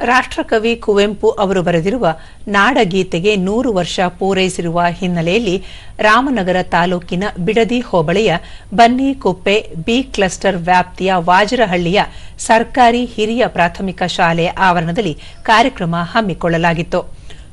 ರಾಷ್ಟ್ರಕವಿ ಕುವೆಂಪು ಅವರು ಬರೆದಿರುವ ನಾಡಗೀತೆಗೆ ನೂರು ವರ್ಷ ಪೂರೈಸಿರುವ ಹಿನ್ನೆಲೆಯಲ್ಲಿ ರಾಮನಗರ ತಾಲೂಕಿನ ಬಿಡದಿ ಹೋಬಳಿಯ ಬನ್ನಿಕೊಪ್ಪೆ ಬಿ ಕ್ಲಸ್ಟರ್ ವ್ಯಾಪ್ತಿಯ ವಾಜರಹಳ್ಳಿಯ ಸರ್ಕಾರಿ ಹಿರಿಯ ಪ್ರಾಥಮಿಕ ಶಾಲೆ ಆವರಣದಲ್ಲಿ ಕಾರ್ಯಕ್ರಮ ಹಮ್ಮಿಕೊಳ್ಳಲಾಗಿತ್ತು.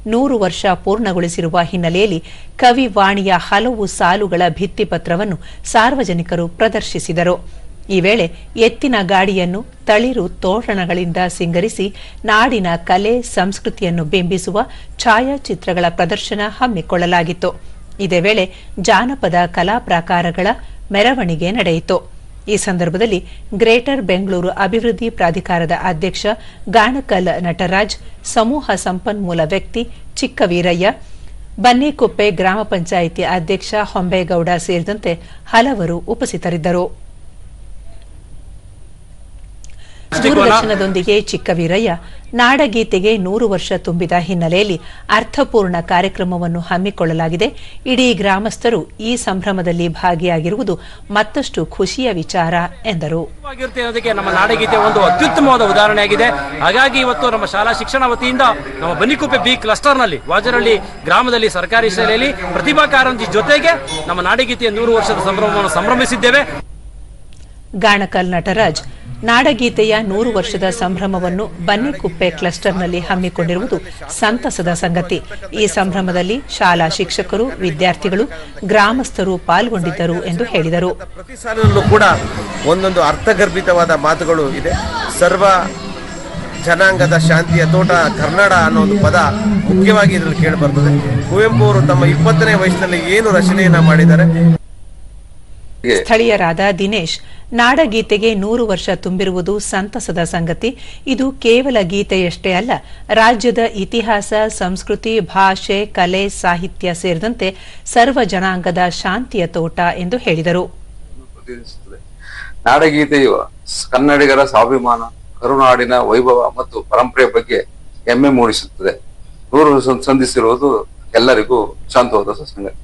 ನೂರು ವರ್ಷ ಪೂರ್ಣಗೊಳಿಸಿರುವ ಹಿನ್ನೆಲೆಯಲ್ಲಿ ಕವಿವಾಣಿಯ ಹಲವು ಸಾಲುಗಳ ಭಿತ್ತಿಪತ್ರವನ್ನು ಸಾರ್ವಜನಿಕರು ಪ್ರದರ್ಶಿಸಿದರು. ಈ ವೇಳೆ ಎತ್ತಿನ ಗಾಡಿಯನ್ನು ತಳಿರು ತೋರಣಗಳಿಂದ ಸಿಂಗರಿಸಿ ನಾಡಿನ ಕಲೆ, ಸಂಸ್ಕೃತಿಯನ್ನು ಬಿಂಬಿಸುವ ಛಾಯಾಚಿತ್ರಗಳ ಪ್ರದರ್ಶನ ಹಮ್ಮಿಕೊಳ್ಳಲಾಗಿತ್ತು. ಇದೇ ವೇಳೆ ಜಾನಪದ ಕಲಾ ಪ್ರಾಕಾರಗಳ ಮೆರವಣಿಗೆ ನಡೆಯಿತು. ಈ ಸಂದರ್ಭದಲ್ಲಿ ಗ್ರೇಟರ್ ಬೆಂಗಳೂರು ಅಭಿವೃದ್ಧಿ ಪ್ರಾಧಿಕಾರದ ಅಧ್ಯಕ್ಷ, ಗಾಣಕಲ್ ನಟರಾಜ್, ಸಮೂಹ ಸಂಪನ್ಮೂಲ ವ್ಯಕ್ತಿ ಚಿಕ್ಕವೀರಯ್ಯ, ಬನ್ನಿಕೊಪ್ಪೆ ಗ್ರಾಮ ಪಂಚಾಯಿತಿ ಅಧ್ಯಕ್ಷ ಹೊಂಬೇಗೌಡ ಸೇರಿದಂತೆ ಹಲವರು ಉಪಸ್ಥಿತರಿದ್ದರು. ದೂರದರ್ಶನದೊಂದಿಗೆ ಚಿಕ್ಕವೀರಯ್ಯ ನಾಡಗೀತೆಗೆ ನೂರು ವರ್ಷ ತುಂಬಿದ ಹಿನ್ನೆಲೆಯಲ್ಲಿ ಅರ್ಥಪೂರ್ಣ ಕಾರ್ಯಕ್ರಮವನ್ನು ಹಮ್ಮಿಕೊಳ್ಳಲಾಗಿದೆ. ಇಡೀ ಗ್ರಾಮಸ್ಥರು ಈ ಸಂಭ್ರಮದಲ್ಲಿ ಭಾಗಿಯಾಗಿರುವುದು ಮತ್ತಷ್ಟು ಖುಷಿಯ ವಿಚಾರ ಎಂದರು. ನಮ್ಮ ನಾಡಗೀತೆ ಒಂದು ಅತ್ಯುತ್ತಮವಾದ ಉದಾಹರಣೆಯಾಗಿದೆ ಹಾಗಾಗಿ ಇವತ್ತು ನಮ್ಮ ಶಾಲಾ ಶಿಕ್ಷಣ ವತಿಯಿಂದ ನಮ್ಮ ಬನ್ನಿಕುಪ್ಪೆ ಬಿ ಕ್ಲಸ್ಟರ್ನಲ್ಲಿ ವಾಜರಳ್ಳಿ ಗ್ರಾಮದಲ್ಲಿ ಸರ್ಕಾರಿ ಶಾಲೆಯಲ್ಲಿ ಪ್ರತಿಭಾ ಕಾರಂಜಿ ಜೊತೆಗೆ ನಮ್ಮ ನಾಡಗೀತೆಯ ನೂರು ವರ್ಷದ ಸಂಭ್ರಮವನ್ನು ಸಂಭ್ರಮಿಸಿದ್ದೇವೆ. ಗಾಣಕಲ್ ನಟರಾಜ್, ನಾಡಗೀತೆಯ ನೂರು ವರ್ಷದ ಸಂಭ್ರಮವನ್ನು ಬನ್ನಿಕುಪ್ಪೆ ಕ್ಲಸ್ಟರ್ನಲ್ಲಿ ಹಮ್ಮಿಕೊಂಡಿರುವುದು ಸಂತಸದ ಸಂಗತಿ. ಈ ಸಂಭ್ರಮದಲ್ಲಿ ಶಾಲಾ ಶಿಕ್ಷಕರು, ವಿದ್ಯಾರ್ಥಿಗಳು, ಗ್ರಾಮಸ್ಥರು ಪಾಲ್ಗೊಂಡಿದ್ದರು ಎಂದು ಹೇಳಿದರು. ಕೂಡ ಒಂದೊಂದು ಅರ್ಥಗರ್ಭಿತವಾದ ಮಾತುಗಳು ಇದೆ. ಸರ್ವ ಜನಾಂಗದ ಶಾಂತಿಯ ತೋಟ ಕನ್ನಡ ಅನ್ನೋ ಒಂದು ಪದ ಮುಖ್ಯವಾಗಿ ಇದರಲ್ಲಿ ಕೇಳಿಬರ್ತದೆ ಕುವೆಂಪು ಅವರು ತಮ್ಮ ಇಪ್ಪತ್ತನೇ ವಯಸ್ಸಿನಲ್ಲಿ ಏನು ರಚನೆಯನ್ನ ಮಾಡಿದ್ದಾರೆ? ಸ್ಥಳೀಯರಾದ ದಿನೇಶ್ ನಾಡಗೀತೆಗೆ ನೂರು ವರ್ಷ ತುಂಬಿರುವುದು ಸಂತಸದ ಸಂಗತಿ. ಇದು ಕೇವಲ ಗೀತೆಯಷ್ಟೇ ಅಲ್ಲ ರಾಜ್ಯದ ಇತಿಹಾಸ ಸಂಸ್ಕೃತಿ ಭಾಷೆ ಕಲೆ ಸಾಹಿತ್ಯ ಸೇರಿದಂತೆ ಸರ್ವ ಜನಾಂಗದ ಶಾಂತಿಯ ತೋಟ ಎಂದು ಹೇಳಿದರು. ನಾಡಗೀತೆಯು ಕನ್ನಡಿಗರ ಸ್ವಾಭಿಮಾನ ಕರುನಾಡಿನ ವೈಭವ ಮತ್ತು ಪರಂಪರೆಯ ಬಗ್ಗೆ ಹೆಮ್ಮೆ ಮೂಡಿಸುತ್ತದೆ. ನೂರು ಸಂಧಿಸಿರುವುದು ಎಲ್ಲರಿಗೂ ಶಾಂತವಾದ ಸಂಗತಿ.